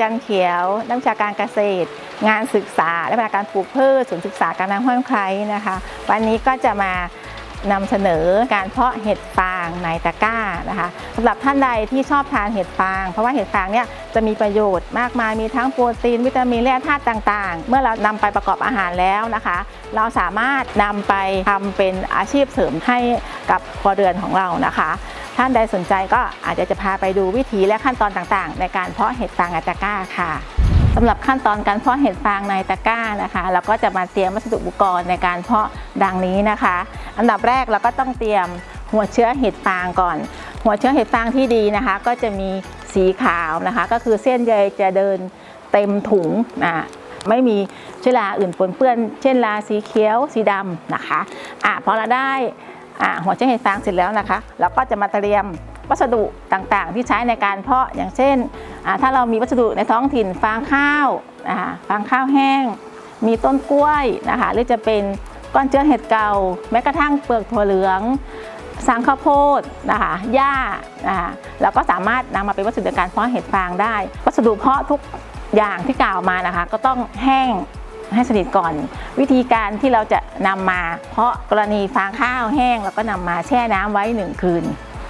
จันเขียว นักวิชาการเกษตร งานศึกษา และวิชาการปลูกพืชศูนย์ศึกษาการน้ำห้วยไคร้นะคะ วันนี้ก็จะมานำเสนอการเพาะเห็ดฟางในตะกร้านะคะสำหรับท่านใดที่ชอบทานเห็ดฟาง เพราะว่าเห็ดฟางเนี่ยจะมีประโยชน์มากมายมีทั้งโปรตีน วิตามินและธาตุต่างๆ เมื่อเรานำไปประกอบอาหารแล้วนะคะ เราสามารถนำไปทำเป็นอาชีพเสริมให้กับครัวเรือนของเรานะคะ ท่านใดสนใจก็อาจจะจะพาไปดูวิธีและขั้นตอนต่างๆ ในการเพาะเห็ดฟางในตะก้าค่ะสำหรับขั้นตอนการเพาะเห็ดฟางในตะกร้านะคะ เราก็จะมาเตรียมวัสดุอุปกรณ์ในการเพาะดังนี้นะคะ อันดับแรกเราก็ต้องเตรียมหัวเชื้อเห็ดฟางก่อน หัวเชื้อเห็ดฟางที่ดีนะคะ ก็จะมีสีขาวนะคะ ก็คือเส้นใยจะเดินเต็มถุงนะไม่มีเชื้อราอื่นปนเปื้อน เช่นราสีเขียว สีดำนะคะอะพอเราได้ หัวเชื้อเห็ดฟางเสร็จแล้วนะคะเราก็จะมาเตรียมวัสดุต่างๆ ที่ใช้ในการเพาะอย่างเช่น ถ้าเรามีวัสดุในท้องถิ่นฟางข้าวนะคะฟางข้าวแห้ง มีต้นกล้วยนะคะหรือจะเป็นก้อนเชื้อเห็ดเก่า แม้กระทั่งเปลือกถั่วเหลืองสังข้าวโพดนะคะหญ้านะคะเราก็สามารถนำมาเป็นวัสดุในการเพาะเห็ดฟางได้ วัสดุเพาะทุกอย่างที่กล่าวมานะคะ ก็ต้องแห้ง ให้สนิทก่อน วิธีการที่เราจะนำมา เพราะกรณีฟางข้าวแห้งเราก็นำมาแช่น้ำไว้หนึ่งคืน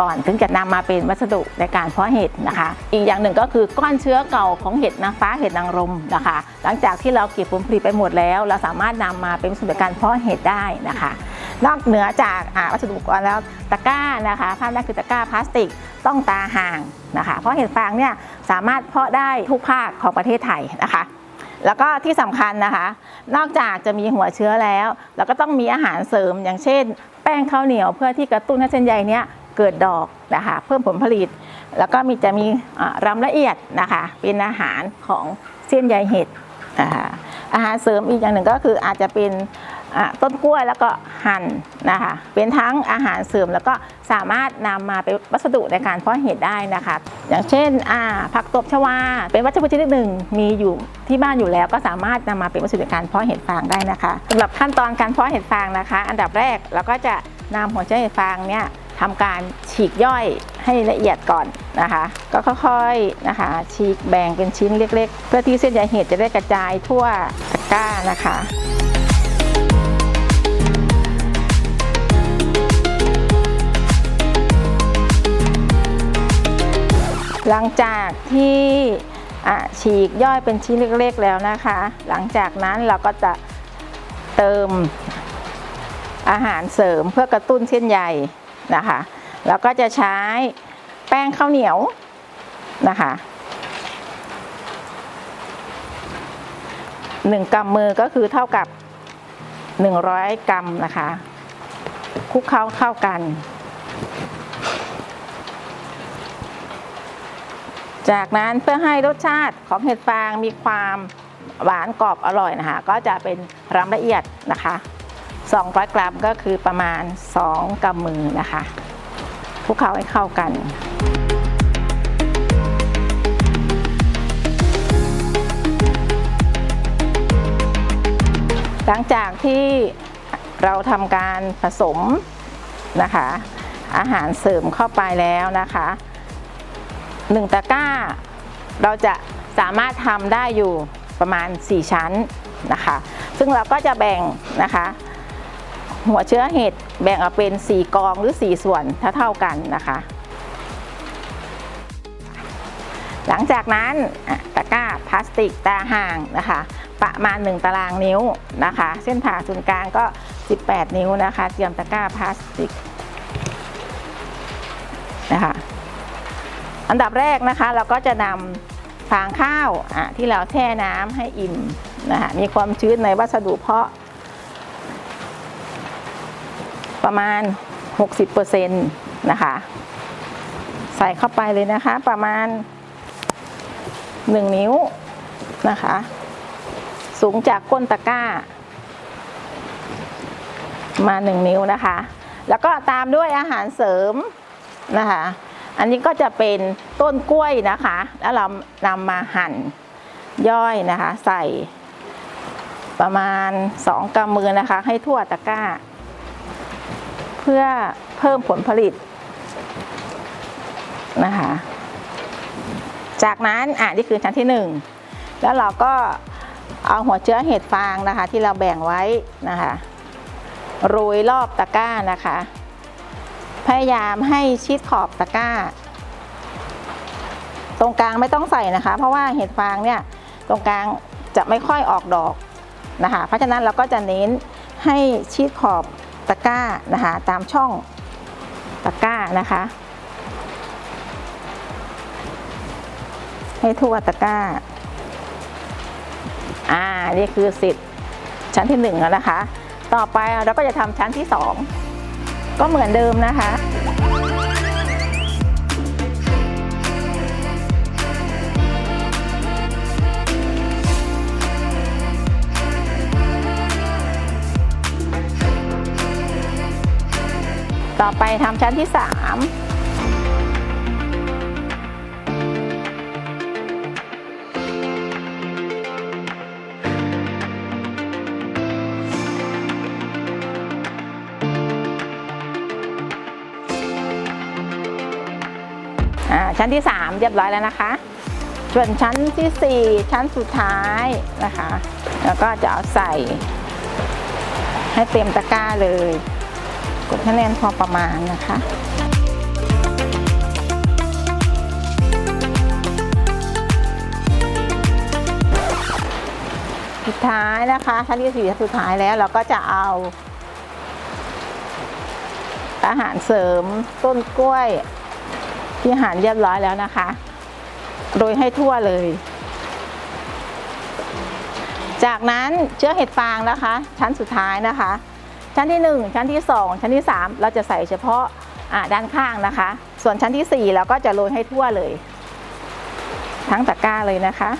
ก่อนถึงจะนำมาเป็นวัสดุในการเพาะเห็ดนะคะ อีกอย่างหนึ่งก็คือก้อนเชื้อเก่าของเห็ดนางฟ้าเห็ดนางรมนะคะ หลังจากที่เราเก็บผลผลิตไปหมดแล้ว เราสามารถนำมาเป็นวัสดุในการเพาะเห็ดได้นะคะนอกเหนือจากวัสดุอุปกรณ์แล้วตะกร้านะคะภาพแรกคือตะกร้าพลาสติกต้องตาห่างนะคะ เพราะเห็ดฟางเนี่ยสามารถเพาะได้ทุกภาคของประเทศไทยนะคะ แล้วก็ที่สำคัญนะคะ นอกจากจะมีหัวเชื้อแล้ว เราก็ต้องมีอาหารเสริม อย่างเช่น แป้งข้าวเหนียวเพื่อที่กระตุ้นให้เส้นใยเนี้ยเกิดดอกนะคะเพิ่มผลผลิต แล้วก็มีจะมีรำละเอียดนะคะเป็นอาหารของเส้นใยเห็ดนะคะอาหารเสริมอีกอย่างหนึ่งก็คืออาจจะเป็น ต้นกล้วยแล้วก็หั่นนะคะเป็นทั้งอาหารเสริมแล้วก็สามารถนำมาเป็นวัสดุในการเพาะเห็ดได้นะคะ อย่างเช่นผักตบชวา เป็นวัชพืชชนิดหนึ่งมีอยู่ที่บ้านอยู่แล้วก็สามารถนำมาเป็นวัสดุในการเพาะเห็ดฟางได้นะคะสำหรับขั้นตอนการเพาะเห็ดฟางนะคะ อันดับแรกเราก็จะนำหัวเชื้อเห็ดฟางเนี่ยทำการฉีกย่อยให้ละเอียดก่อนนะคะ ก็ค่อยๆนะคะ ฉีกแบ่งเป็นชิ้นเล็ก ๆ เพื่อที่เส้นใยเห็ดจะได้กระจายทั่วตะกร้านะคะ หลังจากที่ฉีกย่อยเป็นชิ้นเล็กๆแล้วนะคะ หลังจากนั้นเราก็จะเติมอาหารเสริมเพื่อกระตุ้นเส้นใยนะคะ แล้วก็จะใช้แป้งข้าวเหนียวนะคะหนึ่งกำมือก็คือเท่ากับ 100 กรัมนะคะคลุกเข้าเข้ากัน จากนั้นเพื่อให้รสชาติของเห็ดฟางมีความหวานกรอบอร่อยนะคะก็จะเป็นรำละเอียดนะคะ 200 กรัมก็คือประมาณ 2กำมือนะคะคลุกเคล้าให้เข้ากัน หลังจากที่เราทำการผสมนะคะ อาหารเสริมเข้าไปแล้วนะคะ หนึ่งตะกร้า เราจะสามารถทำได้อยู่ประมาณ 4 ชั้นนะคะ ซึ่งเราก็จะแบ่งนะคะ หัวเชื้อเห็ดแบ่งออกเป็น 4 กองหรือ 4 ส่วนเท่าเท่าๆกันนะคะ หลังจากนั้นตะกร้าพลาสติกตาห่างนะคะ ประมาณ 1 ตารางนิ้วนะคะ เส้นผ่าศูนย์กลางก็ 18 นิ้วนะคะ เตรียมตะกร้าพลาสติกนะคะ อันดับแรกนะคะเราก็จะนำฟางข้าวที่เราแช่น้ำให้อิ่มนะคะมีความชื้นในวัสดุเพาะ ประมาณ 60%นะคะใส่เข้าไปเลยนะคะประมาณ 1 นิ้วนะคะ สูงจากก้นตะกร้า มา 1 นิ้วนะคะ แล้วก็ตามด้วยอาหารเสริมนะคะ อันนี้ก็จะเป็นต้นกล้วยนะคะ แล้วเรานำมาหั่นย่อยนะคะ ใส่ประมาณ 2กำมือนะคะ ให้ทั่วตะกร้า เพื่อเพิ่มผลผลิตนะคะ จากนั้นอะนี่คือชั้นที่หนึ่งแล้วเราก็เอาหัวเชื้อเห็ดฟางนะคะ ที่เราแบ่งไว้นะคะโรยรอบตะกร้านะคะ พยายามให้ชิดขอบตะกร้า ตรงกลางไม่ต้องใส่นะคะ เพราะว่าเห็ดฟางเนี่ยตรงกลางจะไม่ค่อยออกดอกนะคะ เพราะฉะนั้นเราก็จะเน้นให้ชิดขอบตะกร้านะคะตามช่องตะกร้านะคะ ให้ทั่วตะกร้าอ่านี่คือสิทธิ์ชั้นที่หนึ่งแล้วนะคะ ต่อไปเราก็จะทำชั้นที่สอง ก็เหมือนเดิมนะคะ ต่อไปทำชั้นที่ 3 ชั้นที่ 3 เรียบร้อยแล้วนะคะ ส่วนชั้นทีสี่ 4 ชั้นสุดท้ายนะคะ แล้วก็จะเอาใส่ ให้เต็มตะกร้าเลย กดคะแนนพอประมาณนะคะสุดท้ายนะคะชั้นที่สี่สุดท้ายแล้วเราก็จะเอา อาหารเสริมต้นกล้วย ที่หั่นเรียบร้อยแล้วนะคะ โรยให้ทั่วเลย จากนั้นเชื้อเห็ดฟางนะคะ ชั้นสุดท้ายนะคะ ชั้นที่ 1 ชั้นที่ 2 ชั้นที่ 3 เราจะใส่เฉพาะด้านข้างนะคะ ส่วนชั้นที่ 4 เราก็จะโรยให้ทั่วเลย ทั้งตะกร้าเลยนะคะ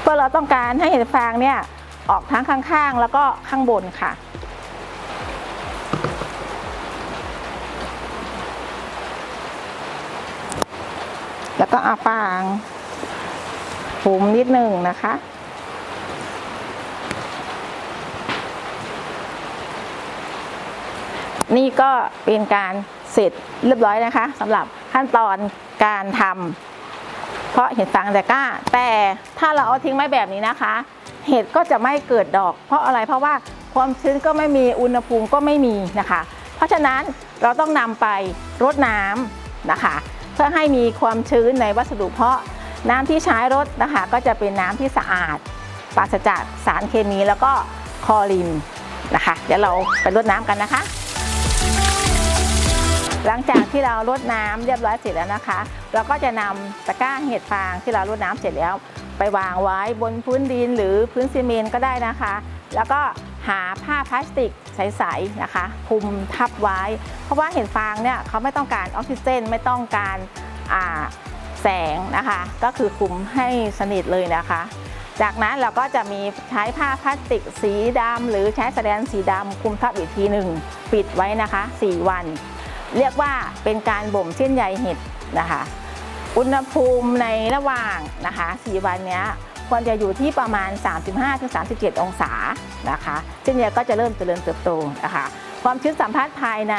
เพื่อเราต้องการให้เห็ดฟางเนี่ยออกทั้งข้างๆ แล้วก็ข้างบนค่ะ แล้วก็เอาฟางหุมนิดหนึ่งนะคะ นี่ก็เป็นการเสร็จเรียบร้อยนะคะสำหรับขั้นตอนการทำเพราะเห็ดฟางแต่ก้า แต่ถ้าเราเอาทิ้งไว้แบบนี้นะคะ เห็ดก็จะไม่เกิดดอก เพราะอะไรเพราะว่าความชื้นก็ไม่มีอุณหภูมิก็ไม่มีนะคะ เพราะฉะนั้นเราต้องนำไปรดน้ำนะคะ พื่อให้มีความชื้นในวัสดุเพาะ น้ำที่ใช้รดนะคะก็จะเป็นน้ำที่สะอาดปราศจากสารเคมีแล้วก็คลอรินนะคะ เดี๋ยวเราไปรดน้ำกันนะคะ หลังจากที่เรารดน้ำเรียบร้อยเสร็จแล้วนะคะ เราก็จะนำตะกร้าเห็ดฟางที่เรารดน้ำเสร็จแล้ว ไปวางไว้บนพื้นดินหรือพื้นซีเมนต์ก็ได้นะคะ แล้วก็ หาผ้าพลาสติกใสๆนะคะคลุมทับไว้ เพราะว่าเห็ดฟางเนี่ยเขาไม่ต้องการออกซิเจนไม่ต้องการาแสงนะคะ ก็คือคลุมให้สนิทเลยนะคะ จากนั้นเราก็จะมีใช้ผ้าพลาสติกสีดำหรือใช้แสแลนสีดำคลุมทับอีกทีหนึ่งปิดไว้นะคะ 4 วัน เรียกว่าเป็นการบ่มเส้นใยเห็ดนะคะ อุณหภูมิในระหว่างนะคะ 4 วันเนี้ย ควรจะอยู่ที่ประมาณ 35-37 องศานะคะเส้นใยก็จะเริ่มเจริญเติบโตนะคะความชื้นสัมผัสภายใน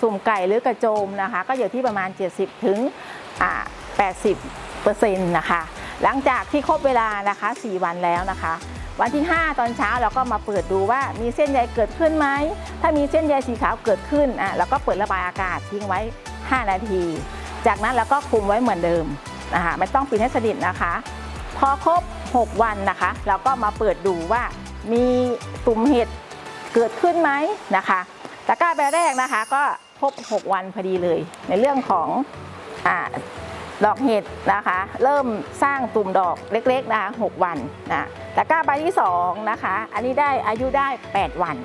สุ่มไก่หรือกระโจมนะคะ ก็อยู่ที่ประมาณ 70ถึง80เปอร์เซ็นต์นะคะ หลังจากที่ครบเวลานะคะ 4 วันแล้วนะคะ วันที่ 5 ตอนเช้าเราก็มาเปิดดูว่ามีเส้นใยเกิดขึ้นไหม ถ้ามีเส้นใยสีขาวเกิดขึ้นอะเราก็เปิดระบายอากาศทิ้งไว้ 5 นาที จากนั้นเราก็คลุมไว้เหมือนเดิมนะคะไม่ต้องปิดให้สนิทนะคะ พอครบ 6 วันนะคะเราก็มาเปิดดูว่ามีตุ่มเห็ดเกิดขึ้นไหมนะคะตะกร้าใบแรกนะคะก็ครบ 6 วันพอดีเลย ในเรื่องของอดอกเห็ดนะคะ เริ่มสร้างตุ่มดอกเล็กๆนะคะ6วันนะตะกร้าใบที่2นะคะ อันนี้ได้อายุได้ 8 วัน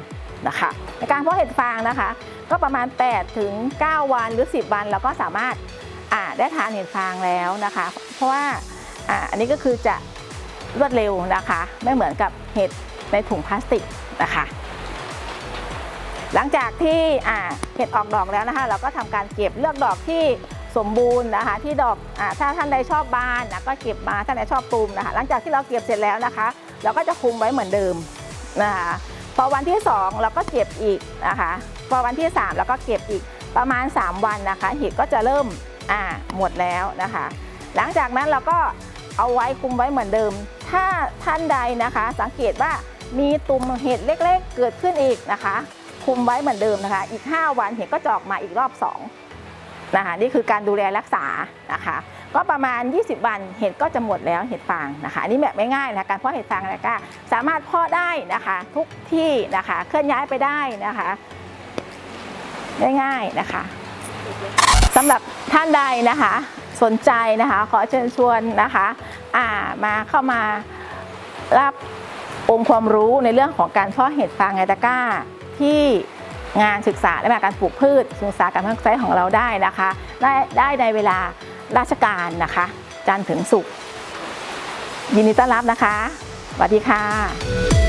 นะคะในการเพาะเห็ดฟางนะคะ ก็ประมาณ8ถึง9วันหรือ 10 วันเราก็สามารถได้ทานเห็ดฟางแล้วนะคะ เพราะว่าอันนี้ก็คือจะ รวดเร็วนะคะ ไม่เหมือนกับเห็ดในถุงพลาสติกนะคะ หลังจากที่เห็ดออกดอกแล้วนะคะ เราก็ทำการเก็บเลือกดอกที่สมบูรณ์นะคะ ที่ดอกอถ้าท่านใดชอบบานนะก็เก็บมาท่านใดชอบตูมนะคะ หลังจากที่เราเก็บเสร็จแล้วนะคะ เราก็จะคุมไว้เหมือนเดิมนะคะพอวันที่ 2 เราก็เก็บอีกนะคะพอวันที่ 3 เราก็เก็บอีกประมาณ 3 วันนะคะเห็ดก็จะเริ่มอ่าหมดแล้วนะคะ หลังจากนั้นเราก็ เอาไว้คุมไว้เหมือนเดิม ถ้าท่านใดนะคะ สังเกตว่ามีตุ่มเห็ดเล็กๆ เกิดขึ้นอีกนะคะ คุมไว้เหมือนเดิมนะคะ อีก 5 วันเห็ดก็จะออกมาอีกรอบ2นะคะนี่คือการดูแลรักษานะคะ ก็ประมาณ 20 วันเห็ดก็จะหมดแล้วเห็ดฟางนะคะอันนี้แบบไม่ง่ายนะคะการเพาะเห็ดฟางนะคะสามารถเพาะได้นะคะ ทุกที่นะคะเคลื่อนย้ายไปได้นะคะง่ายๆนะคะสำหรับท่านใดนะคะ สนใจนะคะ ขอเชิญชวนนะคะอ่ามาเข้ามารับองค์ความรู้ในเรื่องของการเพาะเห็ดฟางไงตะก้า ที่งานศึกษาและการปลูกพืชศึกษาการพัฒนาของเราได้นะคะ ได้ได้ในเวลาราชการนะคะ จันทร์ถึงศุกร์ยินดีต้อนรับนะคะสวัสดีค่ะ